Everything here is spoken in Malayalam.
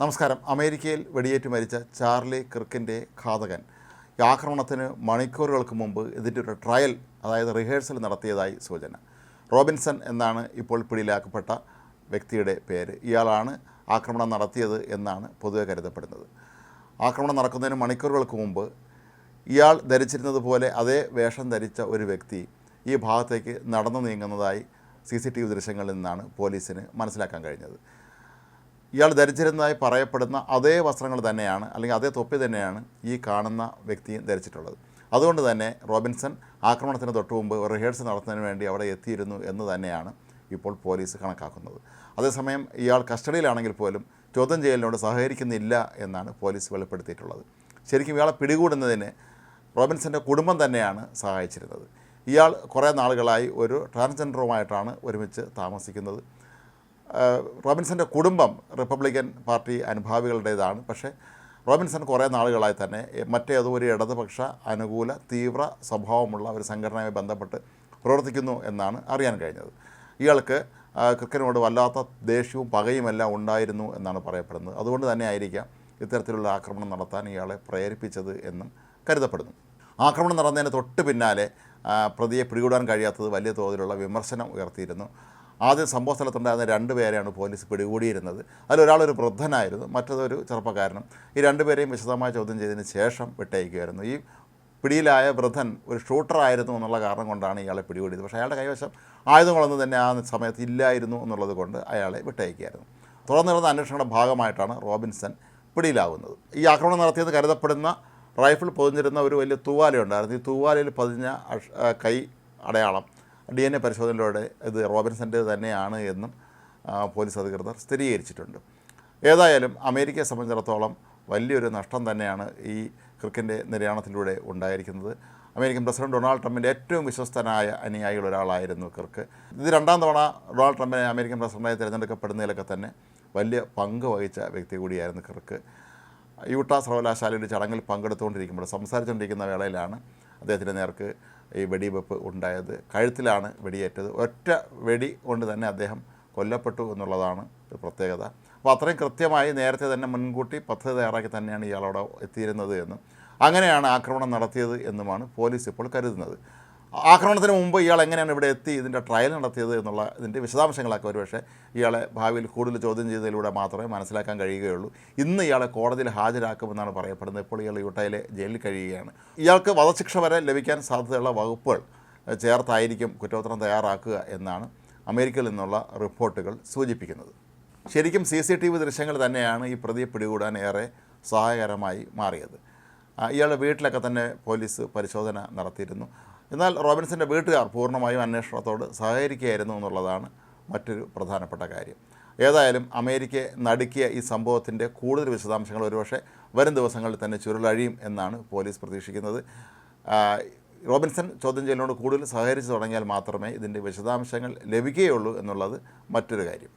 നമസ്കാരം. അമേരിക്കയിൽ വെടിയേറ്റ് മരിച്ച ചാർലി ക്രിക്കിന്റെ ഘാതകൻ. ഈ ആക്രമണത്തിന് മണിക്കൂറുകൾക്ക് മുമ്പ് ഇതിന്റെ ഒരു ട്രയൽ അതായത് റിഹേഴ്സൽ നടത്തിയതായി സൂചന. റോബിൻസൺ എന്നാണ് ഇപ്പോൾ പിടിയിലാക്കപ്പെട്ട വ്യക്തിയുടെ പേര്. ഇയാളാണ് ആക്രമണം നടത്തിയത് എന്നാണ് പൊതുവെ കരുതപ്പെടുന്നത്. ആക്രമണം നടക്കുന്നതിന് മണിക്കൂറുകൾക്ക് മുമ്പ് ഇയാൾ ധരിച്ചിരുന്നത് പോലെ അതേ വേഷം ധരിച്ച ഒരു വ്യക്തി ഈ ഭാഗത്തേക്ക് നടന്നു നീങ്ങുന്നതായി സി സി ടി വി ദൃശ്യങ്ങളിൽ നിന്നാണ് പോലീസിന് മനസ്സിലാക്കാൻ കഴിഞ്ഞത്. ഇയാൾ ധരിച്ചിരുന്നതായി പറയപ്പെടുന്ന അതേ വസ്ത്രങ്ങൾ തന്നെയാണ് അല്ലെങ്കിൽ അതേ തൊപ്പി തന്നെയാണ് ഈ കാണുന്ന വ്യക്തിയും ധരിച്ചിട്ടുള്ളത്. അതുകൊണ്ട് തന്നെ റോബിൻസൺ ആക്രമണത്തിന് തൊട്ടു മുമ്പ് റിഹേഴ്സൽ നടത്തുന്നതിന് വേണ്ടി അവിടെ എത്തിയിരുന്നു എന്ന് തന്നെയാണ് ഇപ്പോൾ പോലീസ് കണക്കാക്കുന്നത്. അതേസമയം ഇയാൾ കസ്റ്റഡിയിലാണെങ്കിൽ പോലും ചോദ്യം ചെയ്യലിനോട് സഹകരിക്കുന്നില്ല എന്നാണ് പോലീസ് വെളിപ്പെടുത്തിയിട്ടുള്ളത്. ശരിക്കും ഇയാളെ പിടികൂടുന്നതിന് റോബിൻസന്റെ കുടുംബം തന്നെയാണ് സഹായിച്ചിരുന്നത്. ഇയാൾ കുറേ നാളുകളായി ഒരു ട്രാൻസ്ജെൻഡറുമായിട്ടാണ് ഒരുമിച്ച് താമസിക്കുന്നത്. റോബിൻസന്റെ കുടുംബം റിപ്പബ്ലിക്കൻ പാർട്ടി അനുഭാവികളുടേതാണ്. പക്ഷേ റോബിൻസൺ കുറേ നാളുകളായി തന്നെ മറ്റേതോ ഒരു ഇടതുപക്ഷ അനുകൂല തീവ്ര സ്വഭാവമുള്ള ഒരു സംഘടനയുമായി ബന്ധപ്പെട്ട് പ്രവർത്തിക്കുന്നു എന്നാണ് അറിയാൻ കഴിഞ്ഞത്. ഇയാൾക്ക് ക്രിക്കറ്റിനോട് വല്ലാത്ത ദേഷ്യവും പകയുമെല്ലാം ഉണ്ടായിരുന്നു എന്നാണ് പറയപ്പെടുന്നത്. അതുകൊണ്ട് തന്നെ ആയിരിക്കാം ഇത്തരത്തിലുള്ള ആക്രമണം നടത്താൻ ഇയാളെ പ്രേരിപ്പിച്ചത് എന്നും കരുതപ്പെടുന്നു. ആക്രമണം നടന്നതിന് തൊട്ട് പിന്നാലെ പ്രതിയെ പിടികൂടാൻ കഴിയാത്തത് വലിയ തോതിലുള്ള വിമർശനം ഉയർത്തിയിരുന്നു. ആദ്യം സംഭവ സ്ഥലത്തുണ്ടായിരുന്ന രണ്ട് പേരെയാണ് പോലീസ് പിടികൂടിയിരുന്നത്. അതിലൊരാളൊരു വൃദ്ധനായിരുന്നു മറ്റതൊരു ചെറുപ്പക്കാരനും. ഈ രണ്ടുപേരെയും വിശദമായി ചോദ്യം ചെയ്തതിന് ശേഷം വിട്ടയക്കുകയായിരുന്നു. ഈ പിടിയിലായ വൃദ്ധൻ ഒരു ഷൂട്ടറായിരുന്നു എന്നുള്ള കാരണം കൊണ്ടാണ് ഇയാളെ പിടികൂടിയത്. പക്ഷേ അയാളുടെ കൈവശം ആയുധങ്ങളൊന്നും തന്നെ ആ സമയത്ത് ഇല്ലായിരുന്നു എന്നുള്ളത് കൊണ്ട് അയാളെ വിട്ടയക്കുകയായിരുന്നു. തുടർന്ന് നടന്ന അന്വേഷണങ്ങളുടെ ഭാഗമായിട്ടാണ് റോബിൻസൺ പിടിയിലാവുന്നത്. ഈ ആക്രമണം നടത്തിയത് കരുതപ്പെടുന്ന റൈഫിൾ പൊതിഞ്ഞിരുന്ന ഒരു വലിയ തൂവാലയുണ്ടായിരുന്നു. ഈ തൂവാലയിൽ പതിഞ്ഞ കൈ അടയാളം ഡി എൻ എ പരിശോധനയിലൂടെ ഇത് റോബിൻസന്റെ തന്നെയാണ് എന്നും പോലീസ് അധികൃതർ സ്ഥിരീകരിച്ചിട്ടുണ്ട്. ഏതായാലും അമേരിക്കയെ സംബന്ധിച്ചിടത്തോളം വലിയൊരു നഷ്ടം തന്നെയാണ് ഈ ക്രിക്കറ്റിന്റെ നിര്യാണത്തിലൂടെ ഉണ്ടായിരിക്കുന്നത്. അമേരിക്കൻ പ്രസിഡന്റ് ഡൊണാൾഡ് ട്രംപിന്റെ ഏറ്റവും വിശ്വസ്തനായ അനുയായികൾ ഒരാളായിരുന്നു കിർക്ക് ഇത് രണ്ടാം തവണ ഡൊണാൾഡ് ട്രംപിനെ അമേരിക്കൻ പ്രസിഡന്റായി തിരഞ്ഞെടുക്കപ്പെടുന്നതിലൊക്കെ തന്നെ വലിയ പങ്ക് വഹിച്ച വ്യക്തി കൂടിയായിരുന്നു കിർക്ക് യൂട്ടാ സർവകലാശാലയുടെ ചടങ്ങിൽ പങ്കെടുത്തുകൊണ്ടിരിക്കുമ്പോൾ സംസാരിച്ചുകൊണ്ടിരിക്കുന്ന വേളയിലാണ് അദ്ദേഹത്തിന്റെ നേർക്ക് ഈ വെടിവെപ്പ് ഉണ്ടായത് കഴുത്തിലാണ് വെടിയേറ്റത്. ഒറ്റ വെടി കൊണ്ട് തന്നെ അദ്ദേഹം കൊല്ലപ്പെട്ടു എന്നുള്ളതാണ് ഒരു പ്രത്യേകത. അപ്പോൾ അത്രയും കൃത്യമായി നേരത്തെ തന്നെ മുൻകൂട്ടി പദ്ധതി തയ്യാറാക്കി തന്നെയാണ് ഇയാളവിടെ എത്തിയിരുന്നത് എന്നും അങ്ങനെയാണ് ആക്രമണം നടത്തിയത് എന്നുമാണ് പോലീസ് ഇപ്പോൾ കരുതുന്നത്. ആക്രമണത്തിന് മുമ്പ് ഇയാൾ എങ്ങനെയാണ് ഇവിടെ എത്തി ഇതിന്റെ ട്രയൽ നടത്തിയത് എന്നുള്ള ഇതിന്റെ വിശദാംശങ്ങളൊക്കെ ഒരുപക്ഷെ ഇയാളെ ഭാവിയിൽ കൂടുതൽ ചോദ്യം ചെയ്തതിലൂടെ മാത്രമേ മനസ്സിലാക്കാൻ കഴിയുകയുള്ളൂ. ഇന്ന് ഇയാളെ കോടതിയിൽ ഹാജരാക്കുമെന്നാണ് പറയപ്പെടുന്നത്. ഇപ്പോൾ ഇയാൾ യൂട്ടയിലെ ജയിലിൽ കഴിയുകയാണ്. ഇയാൾക്ക് വധശിക്ഷ വരെ ലഭിക്കാൻ സാധ്യതയുള്ള വകുപ്പുകൾ ചേർത്തായിരിക്കും കുറ്റപത്രം തയ്യാറാക്കുക എന്നാണ് അമേരിക്കയിൽ നിന്നുള്ള റിപ്പോർട്ടുകൾ സൂചിപ്പിക്കുന്നത്. ശരിക്കും സി സി ടി വി ദൃശ്യങ്ങൾ തന്നെയാണ് ഈ പ്രതിയെ പിടികൂടാൻ ഏറെ സഹായകരമായി മാറിയത്. ഇയാളുടെ വീട്ടിലൊക്കെ തന്നെ പോലീസ് പരിശോധന നടത്തിയിരുന്നു. എന്നാൽ റോബിൻസിന്റെ വീട്ടുകാർ പൂർണമായും അന്വേഷണത്തോട് സഹകരിക്കുകയായിരുന്നു എന്നുള്ളതാണ് മറ്റൊരു പ്രധാനപ്പെട്ട കാര്യം. ഏതായാലും അമേരിക്കയെ നടുക്കിയ ഈ സംഭവത്തിന്റെ കൂടുതൽ വിശദാംശങ്ങൾ ഒരുപക്ഷെ വരും ദിവസങ്ങളിൽ തന്നെ ചുരുളഴിയും എന്നാണ് പോലീസ് പ്രതീക്ഷിക്കുന്നത്. റോബിൻസൺ ചോദ്യം ചെയ്യലിനോട് കൂടുതൽ സഹകരിച്ച് തുടങ്ങിയാൽ മാത്രമേ ഇതിന്റെ വിശദാംശങ്ങൾ ലഭിക്കുകയുള്ളൂ എന്നുള്ളത് മറ്റൊരു കാര്യം.